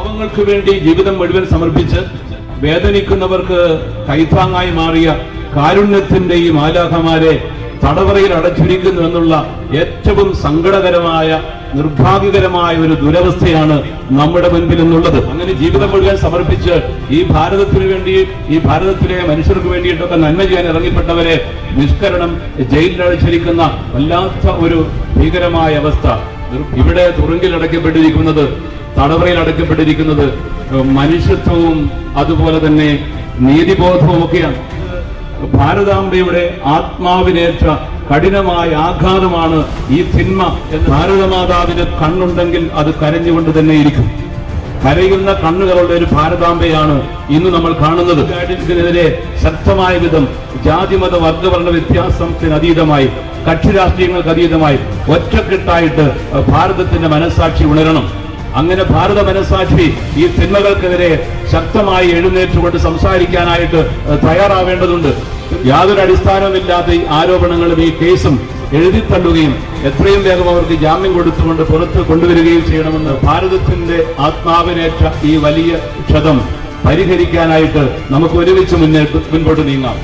പാവങ്ങൾക്ക് വേണ്ടി ജീവിതം മുഴുവൻ സമർപ്പിച്ച് വേദനിക്കുന്നവർക്ക് കൈത്താങ്ങായി മാറിയ കാരുണ്യത്തിന്റെ ഈ തടവറയിൽ അടച്ചിരിക്കുന്നു എന്നുള്ള ഏറ്റവും സങ്കടകരമായ നിർഭാഗ്യകരമായ ഒരു ദുരവസ്ഥയാണ് നമ്മുടെ മുൻപിൽ എന്നുള്ളത് അങ്ങനെ ജീവിതം മുഴുവൻ സമർപ്പിച്ച് ഈ ഭാരതത്തിന് വേണ്ടി ഈ ഭാരതത്തിലെ മനുഷ്യർക്ക് വേണ്ടിയിട്ടൊക്കെ നന്മ ചെയ്യാൻ ഇറങ്ങിപ്പെട്ടവരെ നിഷ്കരണം ജയിലിൽ അടച്ചിരിക്കുന്ന വല്ലാത്ത ഒരു ഭീകരമായ അവസ്ഥ. ഇവിടെ തുറുങ്കിൽ അടയ്ക്കപ്പെട്ടിരിക്കുന്നത് തടവറയിൽ അടക്കപ്പെട്ടിരിക്കുന്നത് മനുഷ്യത്വവും അതുപോലെ തന്നെ നീതിബോധവും ഒക്കെയാണ്. ഭാരതാംബയുടെ ആത്മാവിനേറ്റ കഠിനമായ ആഘാതമാണ് ഈ തിന്മ ഭാരതമാതാവിന് കണ്ണുണ്ടെങ്കിൽ അത് കരഞ്ഞുകൊണ്ട് തന്നെ ഇരിക്കും. കരയുന്ന കണ്ണുകളുടെ ഒരു ഭാരതാംബയാണ് ഇന്ന് നമ്മൾ കാണുന്നത്. ഇതിനെതിരെ ശക്തമായ വിധം ജാതിമത വർഗവർണ വ്യത്യാസത്തിന് അതീതമായി കക്ഷി രാഷ്ട്രീയങ്ങൾക്ക് അതീതമായി ഒറ്റക്കെട്ടായിട്ട് ഭാരതത്തിന്റെ മനസ്സാക്ഷി ഉണരണം. അങ്ങനെ ഭാരത മനസാക്ഷി ഈ തിന്മകൾക്കെതിരെ ശക്തമായി എഴുന്നേറ്റുകൊണ്ട് സംസാരിക്കാനായിട്ട് തയ്യാറാവേണ്ടതുണ്ട്. യാതൊരു അടിസ്ഥാനവുമില്ലാത്ത ഈ ആരോപണങ്ങളും ഈ കേസും എഴുതിത്തള്ളുകയും എത്രയും വേഗം അവർക്ക് ജാമ്യം കൊടുത്തുകൊണ്ട് പുറത്ത് കൊണ്ടുവരികയും ചെയ്യണമെന്ന് ഭാരതത്തിന്റെ ആത്മാവിനേറ്റ ഈ വലിയ ക്ഷതം പരിഹരിക്കാനായിട്ട് നമുക്ക് ഒരുമിച്ച് മുന്നേറ്റ് മുൻപോട്ട് നീങ്ങാം.